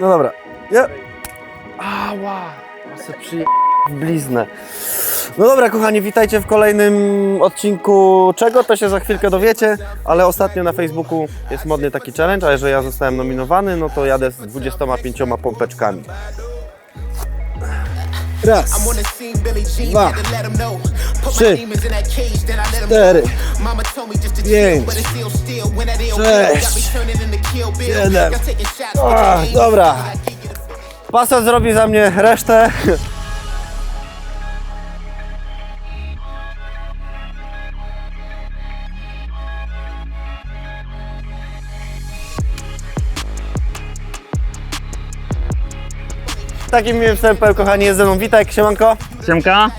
No dobra. Nie. Ała. Ja se przyje... w bliznę. No dobra, kochani, witajcie w kolejnym odcinku. Czego to się za chwilkę dowiecie, ale ostatnio na Facebooku jest modny taki challenge, a jeżeli ja zostałem nominowany, no to jadę z 25 pompeczkami. Raz, Dwa. Trzy. cztery, Pięć. Sześć. Siedem. You dobra. Pasat zrobi za mnie resztę. Takim miłym wstępem, kochani, jest ze mną Witek, siemanko. Siemka.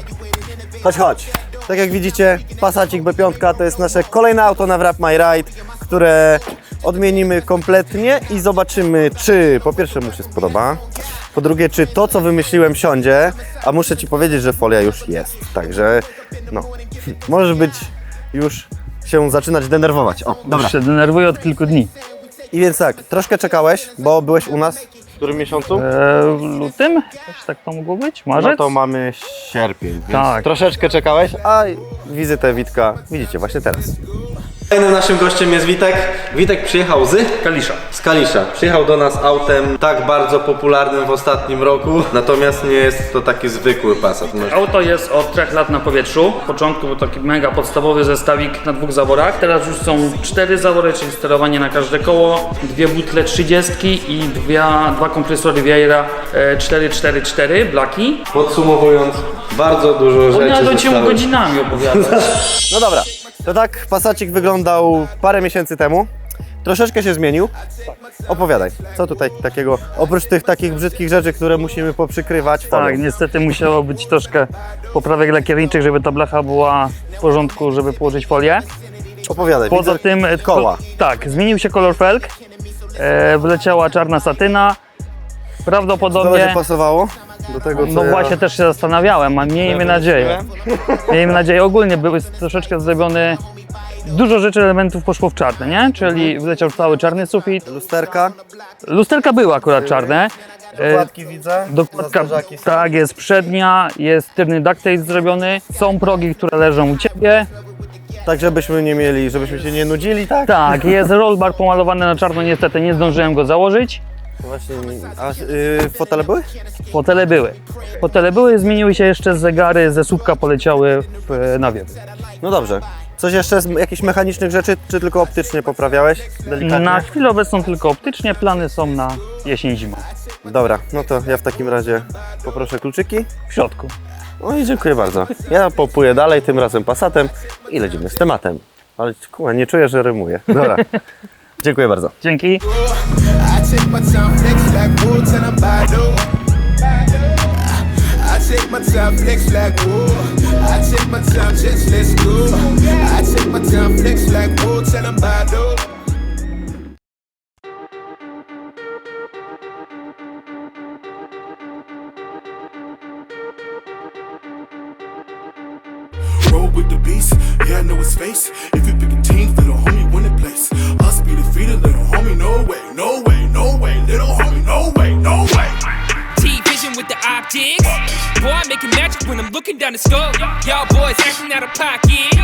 Chodź, chodź. Tak jak widzicie, Passacik B5 to jest nasze kolejne auto na Wrap My Ride, które odmienimy kompletnie i zobaczymy, czy po pierwsze mu się spodoba, po drugie, czy to, co wymyśliłem, siądzie, a muszę Ci powiedzieć, że folia już jest, także no, możesz być już się zaczynać denerwować. O, dobra. Już się denerwuję od kilku dni. I więc tak, troszkę czekałeś, bo byłeś u nas którym miesiącu? E, w lutym? Też tak to mogło być? Marzec? No to mamy sierpień, więc Tak. troszeczkę czekałeś, a wizytę Witka widzicie właśnie teraz. Kolejnym naszym gościem jest Witek. Witek przyjechał z Kalisza. z Kalisza. Przyjechał do nas autem tak bardzo popularnym w ostatnim roku, natomiast nie jest to taki zwykły Passat. Może- Auto jest od 3 lat na powietrzu. W początku był taki mega podstawowy zestawik na dwóch zaworach. Teraz już są cztery zawory, czyli sterowanie na każde koło, dwie butle 30 i dwie, dwa kompresory Vieira e, 444 Blacki. Podsumowując, bardzo dużo rzeczy Ja do cię godzinami opowiadać. No dobra, to tak Passacik wyglądał parę miesięcy temu. Troszeczkę się zmienił. Opowiadaj, co tutaj takiego, oprócz tych takich brzydkich rzeczy, które musimy poprzykrywać folią. Tak, niestety musiało być troszkę poprawek lakierniczych, żeby ta blacha była w porządku, żeby położyć folię. Opowiadaj, Poza widzę tym e, koła. ko- tak, zmienił się kolor felg. E, wleciała czarna satyna. To Prawdopodobnie. będzie pasowało do tego, co No ja... właśnie też się zastanawiałem, a miejmy nadzieję. Miejmy nadzieję, ogólnie były troszeczkę zrobione. Dużo rzeczy, elementów poszło w czarne, nie? Czyli wleciał cały czarny sufit. Lusterka, Lusterka były akurat czarne. E, dokładki widzę, Dokładka, są. tak, jest przednia, jest tylny duct tape zrobiony, są progi, które leżą u Ciebie. Tak, żebyśmy nie mieli, żebyśmy się nie nudzili, tak? Tak, jest rollbar pomalowany na czarno, niestety nie zdążyłem go założyć. Właśnie, a yy, fotele były? Fotele były. Fotele były, zmieniły się jeszcze zegary, ze słupka poleciały w e, nawiewy. No dobrze. Coś jeszcze z jakichś mechanicznych rzeczy, czy tylko optycznie poprawiałeś? Delikatnie? Na chwilę obecną tylko optycznie, plany są na jesień, zimą. Dobra, no to ja w takim razie poproszę kluczyki. W środku. No i dziękuję bardzo. Ja popłuję dalej, tym razem Passatem i lecimy z tematem. Ale kurwa, nie czuję, że rymuję. Dobra. dziękuję bardzo. Dzięki. I take my time, flex like wood, I'm Badu. I take my time, flex like wood. I take my time, just let's go. I take my time, flex like wood, till I'm Badu. Roll with the beast, yeah, I know his face. If you When I'm looking down the scope. Y'all boys acting out of pocket.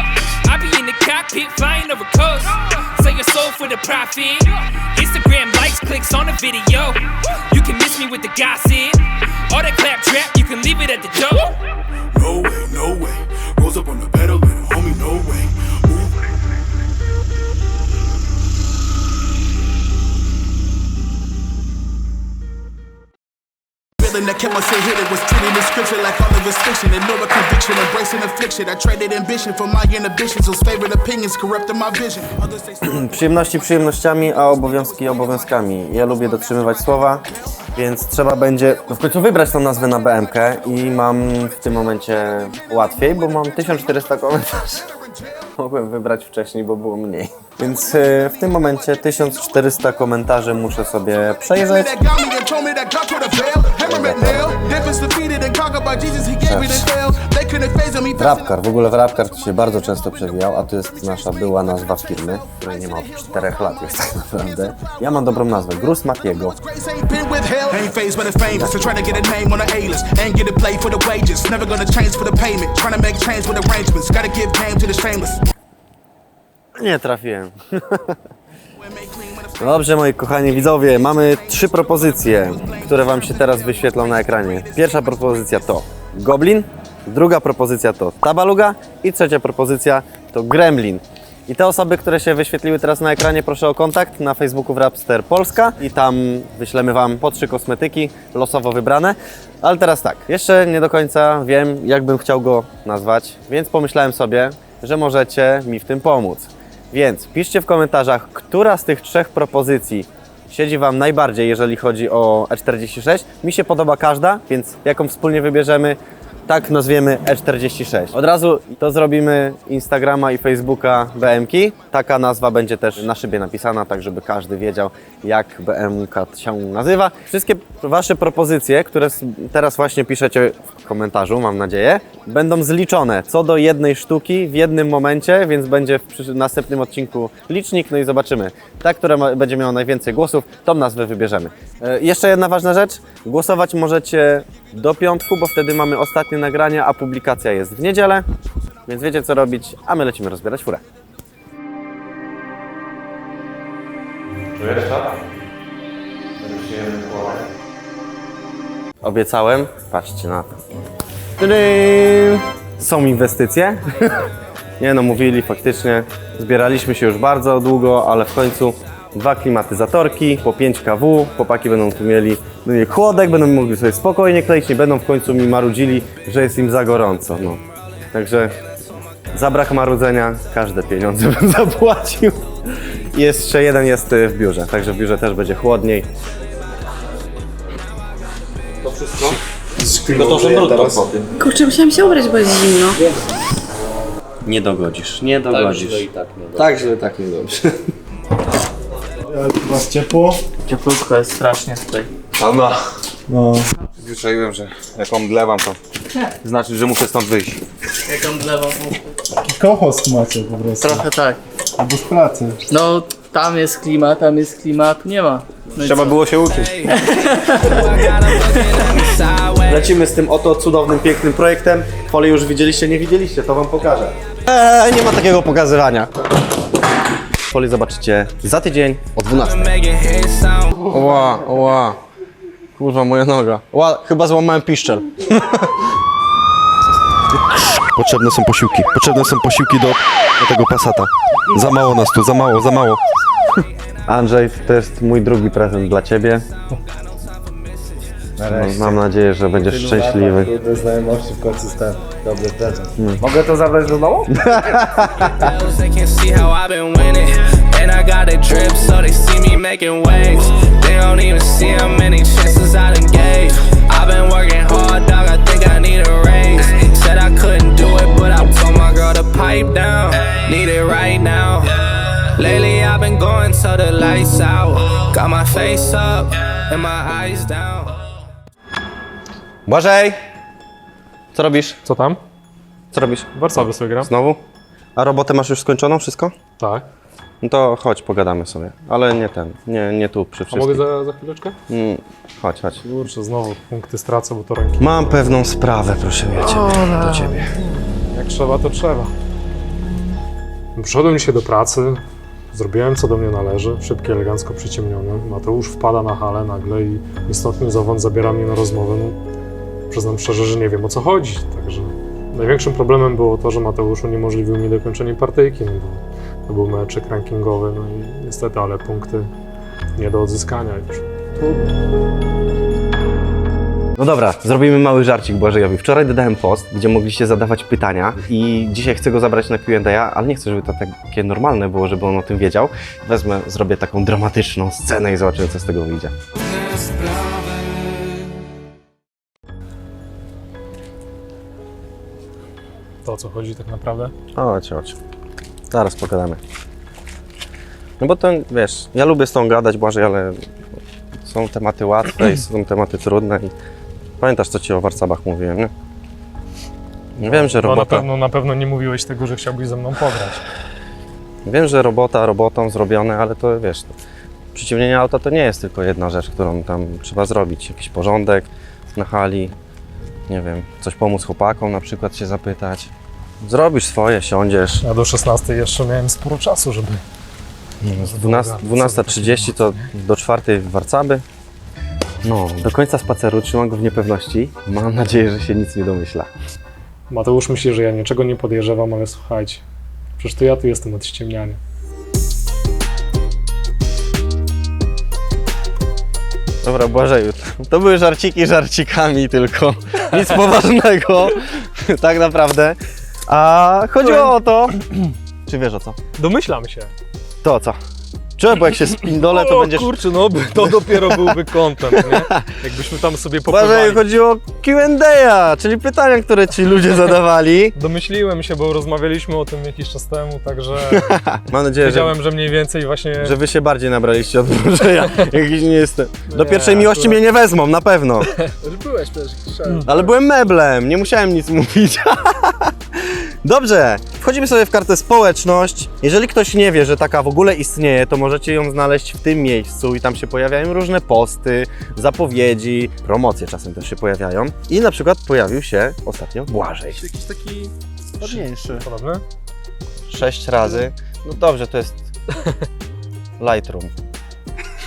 I be in the cockpit, flying over coast. Sell your soul for the profit. Instagram likes, clicks on the video. You can miss me with the gossip. All that clap trap, you can leave it at the door. No way, no way. Feeling that kept hit it was treated in scripture like all of fiction. Ignore conviction, embracing affliction. I traded ambition for my inhibitions. Those favorite opinions corrupted my vision. Others say Przyjemności przyjemnościami, a obowiązki obowiązkami. Ja lubię dotrzymywać słowa, więc trzeba będzie no w końcu wybrać tą nazwę na BMK i mam w tym momencie łatwiej, bo mam 1400 komentarzy. Mogłem wybrać wcześniej, bo było mniej. Więc e, w tym momencie 1400 komentarzy muszę sobie przejrzeć. And nail. Defeated and conquered by Jesus. He gave. They couldn't phase me. Wrapkar, w ogóle Wrapkar to się bardzo często przewijał, a to jest nasza była nazwa firmy, której nie ma od 4 lat już tak naprawdę. Ja mam dobrą nazwę, Grus Matiego. Grace ain't been withheld. Ain't phased by the famous, so trying to get a name on the A-list. Ain't get a play for the wages. Never gonna change for the payment. Trying to make change with arrangements. Gotta give game to the shameless. Nie trafiłem. Dobrze, moi kochani widzowie, mamy trzy propozycje, które Wam się teraz wyświetlą na ekranie. Pierwsza propozycja to Goblin, druga propozycja to Tabaluga i trzecia propozycja to Gremlin. I te osoby, które się wyświetliły teraz na ekranie, proszę o kontakt na Facebooku w Rapster Polska i tam wyślemy Wam po trzy kosmetyki losowo wybrane. Ale teraz tak, jeszcze nie do końca wiem, jak bym chciał go nazwać, więc pomyślałem sobie, że możecie mi w tym pomóc. Więc piszcie w komentarzach, która z tych trzech propozycji siedzi Wam najbardziej, jeżeli chodzi o E46. Mi się podoba każda, więc jaką wspólnie wybierzemy, tak nazwiemy E46. Od razu to zrobimy Instagrama i Facebooka BMK. Taka nazwa będzie też na szybie napisana, tak żeby każdy wiedział, jak BMK się nazywa. Wszystkie Wasze propozycje, które teraz właśnie piszecie w komentarzu, mam nadzieję, będą zliczone co do jednej sztuki w jednym momencie, więc będzie w następnym odcinku licznik, no i zobaczymy. Ta, która ma, będzie miała najwięcej głosów, tą nazwę wybierzemy. E, jeszcze jedna ważna rzecz, głosować możecie do piątku, bo wtedy mamy ostatnie nagrania, a publikacja jest w niedzielę, więc wiecie co robić, a my lecimy rozbierać furę. Obiecałem, patrzcie na to. Są inwestycje. Nie no, mówili faktycznie. Zbieraliśmy się już bardzo długo, ale w końcu dwa klimatyzatorki, po 5 kW. Chłopaki będą tu mieli chłodek, będą mogli sobie spokojnie kleić, nie będą w końcu mi marudzili, że jest im za gorąco. No. Także za brak marudzenia każde pieniądze bym zapłacił. Jeszcze jeden jest w biurze, także w biurze też będzie chłodniej. No to że brudno potem. Kurczę, musiałam się ubrać, bo jest zimno. Nie dogodzisz, nie dogodzisz. Tak źle i tak nie dobrze. Tak źle i tak nie dobrze. Was ciepło? Cieplutko jest strasznie tutaj. No. Zwyczaiłem, że jak omdlewam to znaczy, że muszę stąd wyjść. Jak on lewa. Kohost macie po prostu. Trochę tak. Albo z pracy. No, tam jest klimat, tam jest klimat, tu nie ma. No Trzeba co? było się uczyć. Lecimy z tym oto cudownym, pięknym projektem. Folię już widzieliście, nie widzieliście, to wam pokażę. Eee, nie ma takiego pokazywania. Folię zobaczycie za tydzień o 12. Ła, ła. Kurwa, moja noga. Ła, chyba złamałem piszczel. Potrzebne są posiłki. Potrzebne są posiłki do, do tego pasata. Za mało nas tu, za mało, za mało. Andrzej, to jest mój drugi prezent dla ciebie. No, mam nadzieję, że będziesz szczęśliwy. Trudne znajomości w końcu dobry prezent. Mogę to zabrać do domu? They can see how I've been winning. And I got a drip, so they see me making waves. They don't even see how many chances I done gave. I've been working hard, dog. I pipe down. Need it right now. Lately, I've been going till the lights out. Got my face up and my eyes down. Błażej! Co robisz? Co tam? Co robisz? Warszawy sobie gram. Znowu? A robotę masz już skończoną, wszystko? Tak. No to chodź, pogadamy sobie. Ale nie ten, nie, nie tu przy A wszystkim. mogę za, za chwileczkę? Mm, chodź, chodź. Kurczę, znowu punkty stracę, bo to ręki. Mam pewną sprawę, proszę ja ciebie, do ciebie. Jak trzeba, to trzeba. Przyszedłem dzisiaj do pracy, zrobiłem co do mnie należy, szybkie, elegancko przyciemnione. Mateusz wpada na halę nagle i istotny zawąd zabiera mnie na rozmowę. No, przyznam szczerze, że nie wiem o co chodzi, także największym problemem było to, że Mateusz uniemożliwił mi dokończenie partyjki, no bo to był meczek rankingowy, no i niestety, ale punkty nie do odzyskania już. No dobra, zrobimy mały żarcik Błażejowi. Wczoraj dodałem post, gdzie mogliście zadawać pytania i dzisiaj chcę go zabrać na Q&A, ale nie chcę, żeby to takie normalne było, żeby on o tym wiedział. Wezmę, zrobię taką dramatyczną scenę i zobaczymy, co z tego wyjdzie. To o co chodzi tak naprawdę? Chodź, chodź. Zaraz pogadamy. No bo to, wiesz, ja lubię z tą gadać, Błażej, ale są tematy łatwe i są tematy trudne i pamiętasz, co ci o warcabach mówiłem, nie? Wiem, że No na robota, pewno, na pewno nie mówiłeś tego, że chciałbyś ze mną pograć. wiem, że robota robotą zrobione, ale to wiesz, Przyciemnienie auta to nie jest tylko jedna rzecz, którą tam trzeba zrobić. Jakiś porządek na hali, nie wiem, coś pomóc chłopakom na przykład się zapytać. Zrobisz swoje, siądziesz. Ja do 16 jeszcze miałem sporo czasu, żeby... Z 12 12.30 to do 4 w Warcaby. No, do końca spaceru trzymam go w niepewności. Mam nadzieję, że się nic nie domyśla. Mateusz myśli, że ja niczego nie podejrzewam, ale słuchajcie, przecież to ja tu jestem od ściemniania. Dobra, Błażeju, to były żarciki żarcikami tylko. Nic poważnego, tak naprawdę. A chodziło o to... Czy wiesz o co? Domyślam się. To o co? Czy, bo jak się spindolę, to o, będziesz... kurczę, no to dopiero byłby content, nie? Jakbyśmy tam sobie popływali. chodziło o Q&A, czyli pytania, które ci ludzie zadawali. Domyśliłem się, bo rozmawialiśmy o tym jakiś czas temu, także Mam nadzieję, że, wiedziałem, że mniej więcej właśnie... że wy się bardziej nabraliście od Błażeja. Jakiś nie jestem. Do Nie, pierwszej miłości akurat- mnie nie wezmą, na pewno. Byłeś przecież szedł. Ale byłem meblem, nie musiałem nic mówić. Dobrze, wchodzimy sobie w kartę społeczność. Jeżeli ktoś nie wie, że taka w ogóle istnieje, to możecie ją znaleźć w tym miejscu i tam się pojawiają różne posty, zapowiedzi, promocje czasem też się pojawiają. I na przykład pojawił się ostatnio Błażej. Jakiś taki ładniejszy. Podobny? Sześć razy. No dobrze, to jest Lightroom.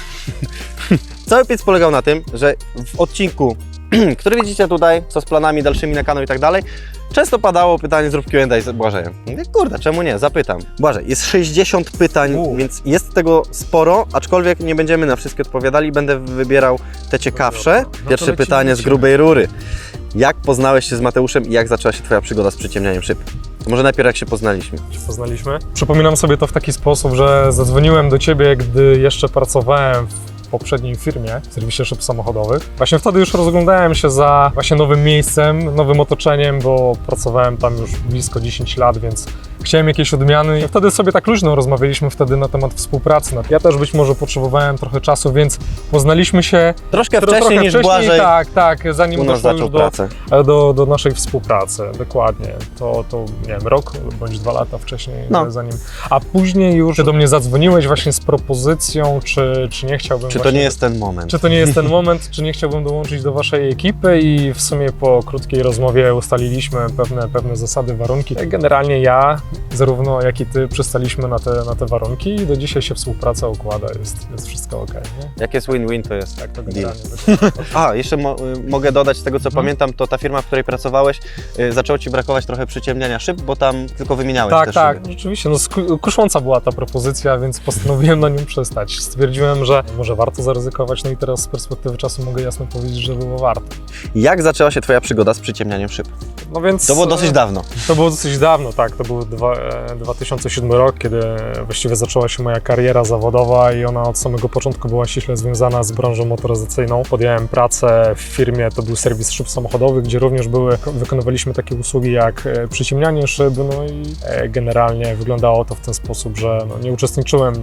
Cały piec polegał na tym, że w odcinku, który widzicie tutaj, co z planami dalszymi na kanał i tak dalej, często padało pytanie zrób Q&A z Błażejem. Mówię, kurde, czemu nie? Zapytam. Błażej, jest 60 pytań, U. więc jest tego sporo, aczkolwiek nie będziemy na wszystkie odpowiadali, będę wybierał te ciekawsze. No Pierwsze lecimy, pytanie z lecimy. grubej rury. Jak poznałeś się z Mateuszem i jak zaczęła się Twoja przygoda z przyciemnianiem szyb? To może najpierw jak się poznaliśmy. się poznaliśmy. Przypominam sobie to w taki sposób, że zadzwoniłem do ciebie, gdy jeszcze pracowałem w poprzedniej firmie, w serwisie szyb samochodowych. Właśnie wtedy już rozglądałem się za właśnie nowym miejscem, nowym otoczeniem, bo pracowałem tam już blisko 10 lat, więc chciałem jakieś odmiany i wtedy sobie tak luźno rozmawialiśmy wtedy na temat współpracy. Ja też być może potrzebowałem trochę czasu, więc poznaliśmy się Troszkę tro- wcześniej trochę niż wcześniej, Błażej tak, tak, zanim doszło już do, do, do naszej współpracy, dokładnie. To, to nie wiem, rok bądź dwa lata wcześniej, No. zanim. A później już do mnie zadzwoniłeś właśnie z propozycją, czy, czy nie chciałbym. Czy to nie jest ten moment? Czy to nie jest ten moment, czy nie chciałbym dołączyć do waszej ekipy i w sumie po krótkiej rozmowie ustaliliśmy pewne, pewne zasady, warunki. Generalnie ja, zarówno jak i ty przystaliśmy na te, na te warunki i do dzisiaj się współpraca układa, jest, jest wszystko ok. Nie? Jak jest win-win, to jest Tak to generalnie wygląda. A, jeszcze mo- y, mogę dodać z tego, co Mhm. pamiętam, to ta firma, w której pracowałeś, y, zaczęło Ci brakować trochę przyciemniania szyb, bo tam tylko wymieniałeś Tak, te tak, szyby. rzeczywiście. No, sku- kusząca była ta propozycja, więc postanowiłem na nią przestać. Stwierdziłem, że może warto zaryzykować, no i teraz z perspektywy czasu mogę jasno powiedzieć, że było warto. Jak zaczęła się Twoja przygoda z przyciemnianiem szyb? No więc. To było dosyć e, dawno. To było dosyć dawno, tak. To był dwa, e, 2007 rok, kiedy właściwie zaczęła się moja kariera zawodowa i ona od samego początku była ściśle związana z branżą motoryzacyjną. Podjąłem pracę w firmie, to był serwis szyb samochodowych, gdzie również były, wykonywaliśmy takie usługi jak e, przyciemnianie szyb, no i e, generalnie wyglądało to w ten sposób, że no, nie uczestniczyłem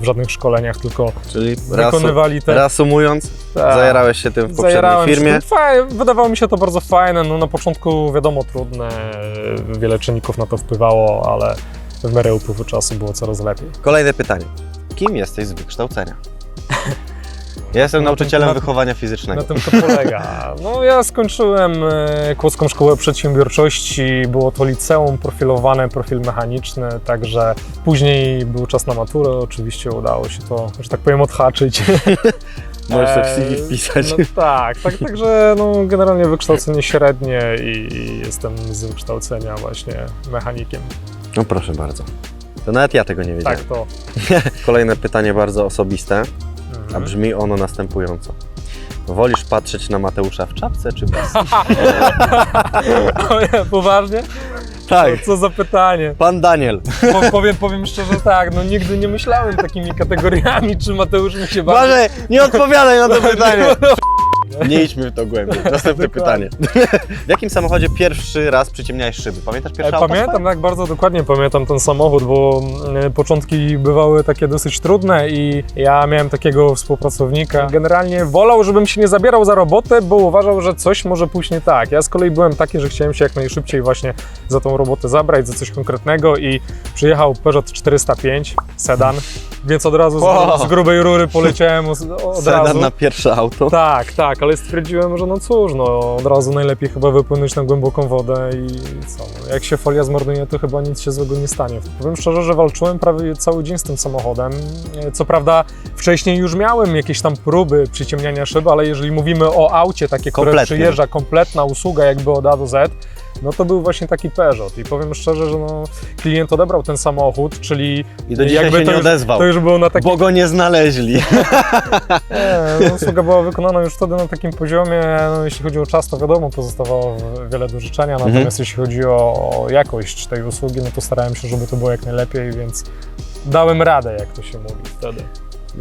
w żadnych szkoleniach, tylko Czyli reasu- wykonywali te... reasumując, Tak. zajarałeś się tym w poprzedniej firmie. Faj, wydawało mi się to bardzo fajne. No, na początku wiadomo trudne, wiele czynników na to wpływało, ale w miarę upływu czasu było coraz lepiej. Kolejne pytanie. Kim jesteś z wykształcenia? Ja jestem Na tym- nauczycielem na- wychowania Na fizycznego. tym to polega. No ja skończyłem e, Kłodzką Szkołę Przedsiębiorczości, było to liceum profilowane, profil mechaniczny, także później był czas na maturę, oczywiście udało się to, że tak powiem, odhaczyć. Możesz to w CV Eee, wpisać. No tak, tak, także no, generalnie wykształcenie średnie i jestem z wykształcenia właśnie mechanikiem. No proszę bardzo. To nawet ja tego nie wiedziałem. Tak to. Kolejne pytanie bardzo osobiste, a Mhm. brzmi ono następująco. Wolisz patrzeć na Mateusza w czapce czy bez? Poważnie? tak, Co za pytanie. pan Daniel. Po, powiem, powiem szczerze tak, no nigdy nie myślałem takimi kategoriami, czy Mateusz mi się bardziej... Boże, nie odpowiadaj na to pytanie. Nie? Idźmy w to głębiej. Następne pytanie. w jakim samochodzie pierwszy raz przyciemniałeś szyby? Pamiętasz pierwszy auto Pamiętam, tak bardzo dokładnie pamiętam ten samochód, bo e, początki bywały takie dosyć trudne i ja miałem takiego współpracownika. Generalnie wolał, żebym się nie zabierał za robotę, bo uważał, że coś może pójść nie tak. Ja z kolei byłem taki, że chciałem się jak najszybciej właśnie za tą robotę zabrać, za coś konkretnego i przyjechał Peugeot 405 sedan, więc od razu z, z grubej rury poleciałem od, od Sedan razu. na pierwsze auto. Tak, tak, ale stwierdziłem, że no cóż, no od razu najlepiej chyba wypłynąć na głęboką wodę i co, no, jak się folia zmarnuje, to chyba nic się złego nie stanie. Powiem szczerze, że walczyłem prawie cały dzień z tym samochodem. E, Co prawda wcześniej już miałem jakieś tam próby przyciemniania szyb, ale jeżeli mówimy o aucie takie, które Kompletnie. przyjeżdża, kompletna usługa jakby od A do Z, no to był właśnie taki Peugeot i powiem szczerze, że no, klient odebrał ten samochód, czyli I do dzisiaj jakby się to nie już, odezwał. to już było na takim Bo go nie znaleźli. nie, no, usługa była wykonana już wtedy na takim poziomie, no, jeśli chodzi o czas, to wiadomo, pozostawało wiele do życzenia, Mhm. natomiast jeśli chodzi o, o jakość tej usługi, no to starałem się, żeby to było jak najlepiej, więc dałem radę, jak to się mówi wtedy.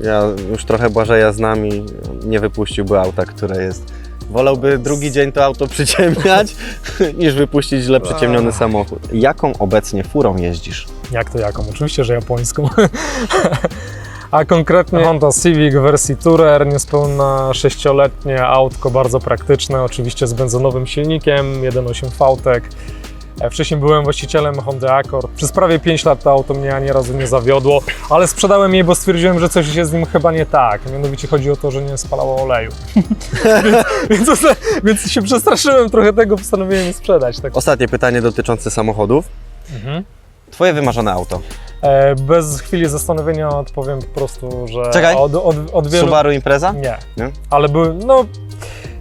Ja już trochę Błażeja znam i nie wypuściłby auta, które jest. Wolałby drugi dzień to auto przyciemniać, niż wypuścić źle przyciemniony samochód. Jaką obecnie furą jeździsz? Jak to jaką? Oczywiście, że japońską. A konkretnie Honda Civic w wersji Tourer, niespełna 6-letnie autko, bardzo praktyczne, oczywiście z benzynowym silnikiem, 1.8 V-Tech. E, Wcześniej byłem właścicielem Honda Accord. Przez prawie 5 lat to auto mnie ani razu nie zawiodło, ale sprzedałem je, bo stwierdziłem, że coś jest z nim chyba nie tak. Mianowicie chodzi o to, że nie spalało oleju. więc, więc, więc się przestraszyłem trochę tego, postanowiłem je sprzedać. Tak. Ostatnie pytanie dotyczące samochodów. Mhm. Twoje wymarzone auto. E, Bez chwili zastanowienia odpowiem po prostu, że Czekaj. od, od, od wielu... Subaru Impreza? Nie. Nie? Ale były, no,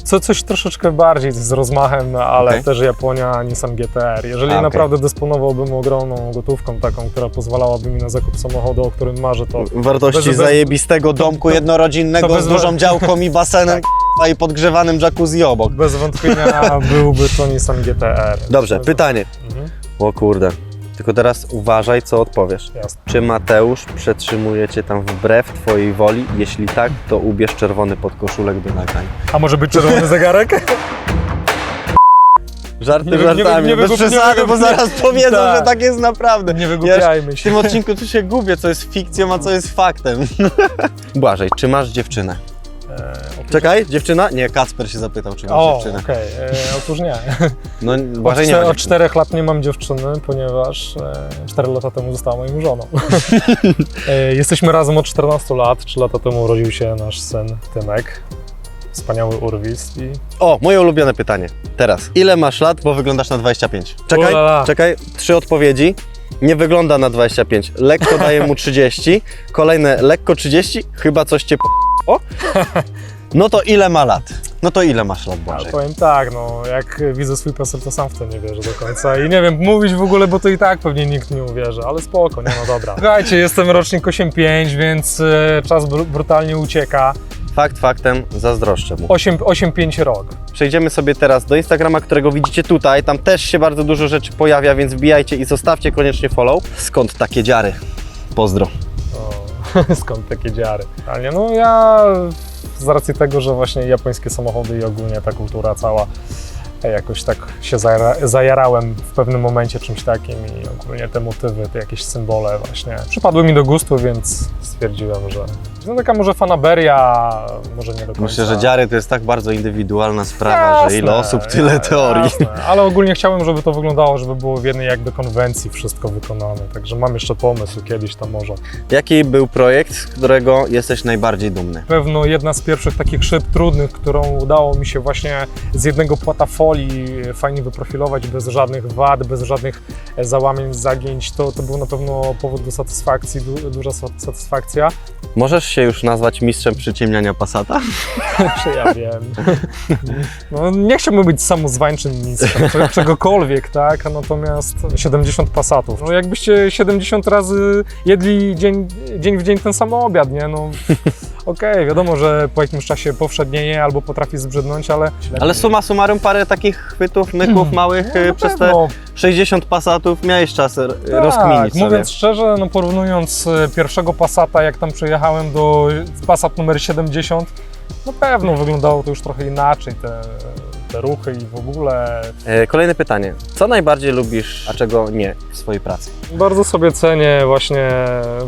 co, coś troszeczkę bardziej z rozmachem, ale Okej. też Japonia, Nissan GTR. Jeżeli A, okej. naprawdę dysponowałbym ogromną gotówką taką, która pozwalałaby mi na zakup samochodu, o którym marzę, to Wartości Bez- zajebistego domku to- jednorodzinnego to bez- z dużą działką i basenem k***a, i podgrzewanym jacuzzi obok. bez wątpienia byłby to Nissan GTR. Dobrze, pytanie. Mhm, O kurde. Tylko teraz uważaj, co odpowiesz. jasne. Czy Mateusz przetrzymuje cię tam wbrew twojej woli? Jeśli tak, to ubierz czerwony podkoszulek do nagrań. A może być czerwony zegarek? Żarty Nie wy- nie żartami, nie bez nie przesady, bo zaraz powiedzą, Tak. że tak jest naprawdę. Nie Ja wygłupiajmy w się. tym odcinku tu się gubię, co jest fikcją, a co jest faktem. Błażej, czy masz dziewczynę? E, otóż- Czekaj, dziewczyna? Nie, Kacper się zapytał, czy O, dziewczynę. okej, e, otóż nie. No, Od, nie ma od czterech lat nie mam dziewczyny, ponieważ e, 4 lata temu została moją żoną. e, jesteśmy razem od 14 lat. 3 lata temu urodził się nasz syn Tymek. Wspaniały urwis i O, moje ulubione pytanie. Teraz. Ile masz lat, bo wyglądasz na 25? Czekaj, Ulala. czekaj, trzy odpowiedzi. Nie wygląda na 25. Lekko daję mu 30. Kolejne lekko 30. Chyba coś cię po... No to ile ma lat? No to ile masz lat, Błażej? powiem tak, no jak widzę swój PESEL, to sam w to nie wierzę do końca. I nie wiem, mówić w ogóle, bo to i tak pewnie nikt nie uwierzy, ale spoko, nie no dobra. Słuchajcie, jestem rocznik 8.5, więc e, czas br- brutalnie ucieka. Fakt faktem, zazdroszczę mu. 8 8.5 rok. Przejdziemy sobie teraz do Instagrama, którego widzicie tutaj. Tam też się bardzo dużo rzeczy pojawia, więc wbijajcie i zostawcie koniecznie follow. Skąd takie dziary? Pozdro. Skąd takie dziary? Ale no ja z racji tego, że właśnie japońskie samochody i ogólnie ta kultura cała jakoś tak się zajara, zajarałem w pewnym momencie czymś takim i ogólnie te motywy, te jakieś symbole właśnie przypadły mi do gustu, więc stwierdziłem, że no taka może fanaberia, może nie do końca. Myślę, że dziary to jest tak bardzo indywidualna sprawa, że ile Jasne, osób, tyle ja- teorii. Jasne. Ale ogólnie chciałem, żeby to wyglądało, żeby było w jednej jakby konwencji wszystko wykonane, także mam jeszcze pomysł kiedyś tam może. Jaki był projekt, z którego jesteś najbardziej dumny? pewno jedna z pierwszych takich szyb trudnych, którą udało mi się właśnie z jednego płata folii fajnie wyprofilować, bez żadnych wad, bez żadnych e, załamień, zagięć. To, to był na pewno powód do satysfakcji, du, duża sa- satysfakcja. Możesz się już nazwać mistrzem przyciemniania Passata? Czy ja wiem. No, nie chciałbym być samozwańczym ministrem, cze- czegokolwiek, tak? Natomiast 70 pasatów. No jakbyście 70 razy jedli dzień, dzień w dzień ten sam obiad, nie? No okej, wiadomo, że po jakimś czasie powszednieje albo potrafi zbrzydnąć, ale... Ale summa summarum parę takich chwytów, nyków małych No, przez te pewno. 60 Passatów miałeś czas Tak, rozkminić sobie. mówiąc szczerze, no porównując e, pierwszego Passata, jak tam przejechałem do Passat numer 70, na pewno wyglądało to już trochę inaczej, te, te ruchy i w ogóle. E, Kolejne pytanie. Co najbardziej lubisz, a czego nie w swojej pracy? Bardzo sobie cenię właśnie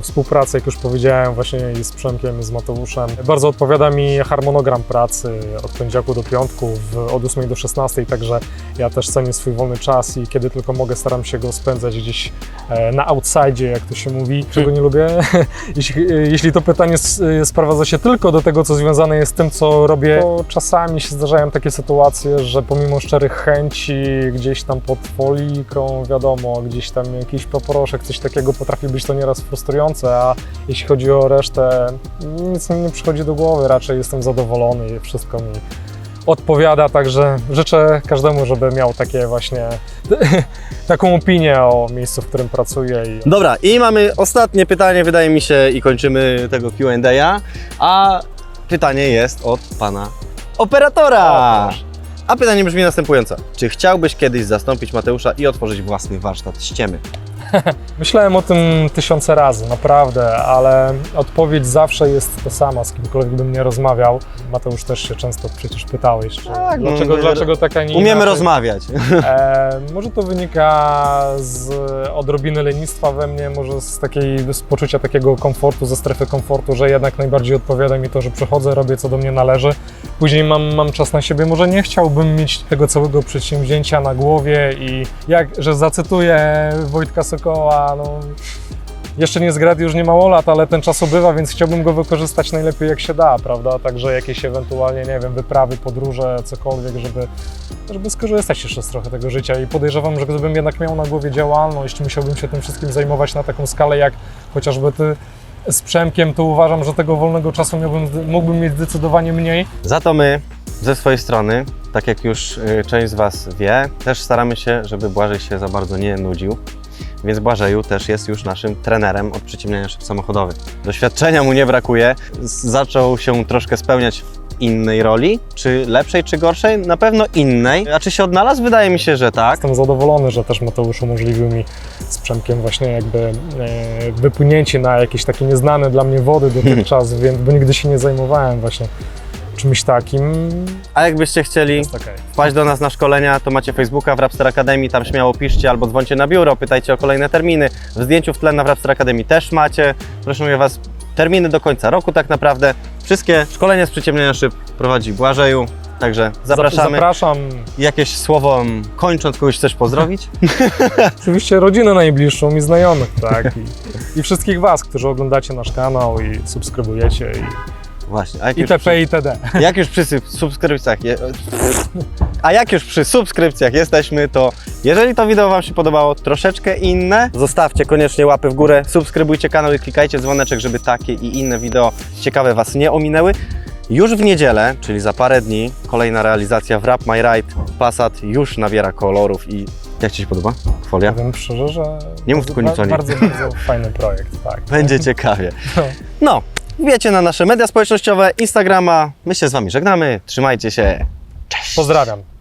współpracę, jak już powiedziałem, właśnie z Przemkiem, z Mateuszem. Bardzo odpowiada mi harmonogram pracy od poniedziałku do piątku, w, od 8 do 16, także ja też cenię swój wolny czas i kiedy tylko mogę, staram się go spędzać gdzieś e, na outside, jak to się mówi. Czego nie lubię? jeśli, jeśli to pytanie s- sprowadza się tylko do tego, co związane jest z tym, co robię, to czasami się zdarzają takie sytuacje, że pomimo szczerych chęci gdzieś tam pod foliką, wiadomo, gdzieś tam jakiś poporoszek, coś takiego potrafi być to nieraz frustrujące, a jeśli chodzi o resztę, nic mi nie przychodzi do głowy, raczej jestem zadowolony i wszystko mi odpowiada, także życzę każdemu, żeby miał takie właśnie taką opinię o miejscu, w którym pracuje i Dobra, i mamy ostatnie pytanie, wydaje mi się, i kończymy tego Q&A. A pytanie jest od pana operatora. A pytanie brzmi następująco. Czy chciałbyś kiedyś zastąpić Mateusza i otworzyć własny warsztat ściemy? Myślałem o tym tysiące razy, naprawdę, ale odpowiedź zawsze jest ta sama, z kimkolwiek bym nie rozmawiał. Mateusz też się często przecież pytałeś, czy Tak, no, dlaczego, no, dlaczego taka nie Umiemy inaczej? rozmawiać. E, może to wynika z odrobiny lenistwa we mnie, może z takiej z poczucia takiego komfortu, ze strefy komfortu, że jednak najbardziej odpowiada mi to, że przychodzę, robię co do mnie należy. Później mam, mam czas na siebie. Może nie chciałbym mieć tego całego przedsięwzięcia na głowie i jak, że zacytuję Wojtka Sokoła, no jeszcze nie zgrad już nie mało lat, ale ten czas ubywa, więc chciałbym go wykorzystać najlepiej jak się da, prawda? Także jakieś ewentualnie, nie wiem, wyprawy, podróże, cokolwiek, żeby, żeby skorzystać jeszcze z trochę tego życia. I podejrzewam, że gdybym jednak miał na głowie działalność, musiałbym się tym wszystkim zajmować na taką skalę, jak chociażby ty z Przemkiem, to uważam, że tego wolnego czasu miałbym, mógłbym mieć zdecydowanie mniej. Za to my ze swojej strony, tak jak już y, część z Was wie, też staramy się, żeby Błażej się za bardzo nie nudził. Więc Błażeju też jest już naszym trenerem od przyciemniania szyb samochodowych. Doświadczenia mu nie brakuje. Zaczął się troszkę spełniać w innej roli. Czy lepszej, czy gorszej? Na pewno innej. A czy się odnalazł? Wydaje mi się, że tak. Jestem zadowolony, że też Mateusz umożliwił mi z Przemkiem właśnie jakby e, wypłynięcie na jakieś takie nieznane dla mnie wody dotychczas, więc, bo nigdy się nie zajmowałem właśnie czymś takim. A jakbyście chcieli Jest okej. wpaść do nas na szkolenia, to macie Facebooka w Rapster Academy, tam śmiało piszcie albo dzwońcie na biuro, pytajcie o kolejne terminy. W zdjęciu w tle na Rapster Academy też macie. Proszę Was, terminy do końca roku tak naprawdę. Wszystkie szkolenia z przyciemniania szyb prowadzi Błażeju, także zapraszamy. Zapraszam Jakieś słowo mm, kończąc, kogoś chcesz pozdrowić? oczywiście rodzinę najbliższą i znajomych, tak? I, I wszystkich Was, którzy oglądacie nasz kanał i subskrybujecie i, Właśnie, a jak, już, przy, jak już przy subskrypcjach je, a jak już przy subskrypcjach jesteśmy, to jeżeli to wideo Wam się podobało, troszeczkę inne, zostawcie koniecznie łapy w górę, subskrybujcie kanał i klikajcie dzwoneczek, żeby takie i inne wideo ciekawe Was nie ominęły. Już w niedzielę, czyli za parę dni, kolejna realizacja w Wrap My Ride. Passat już nabiera kolorów i jak Ci się podoba? Folia? Powiem szczerze, że Nie mów tylko nic o nim. bardzo, bardzo fajny projekt, tak. Będzie ciekawie. No, wiecie na nasze media społecznościowe, Instagrama. My się z Wami żegnamy. Trzymajcie się. Pozdrawiam.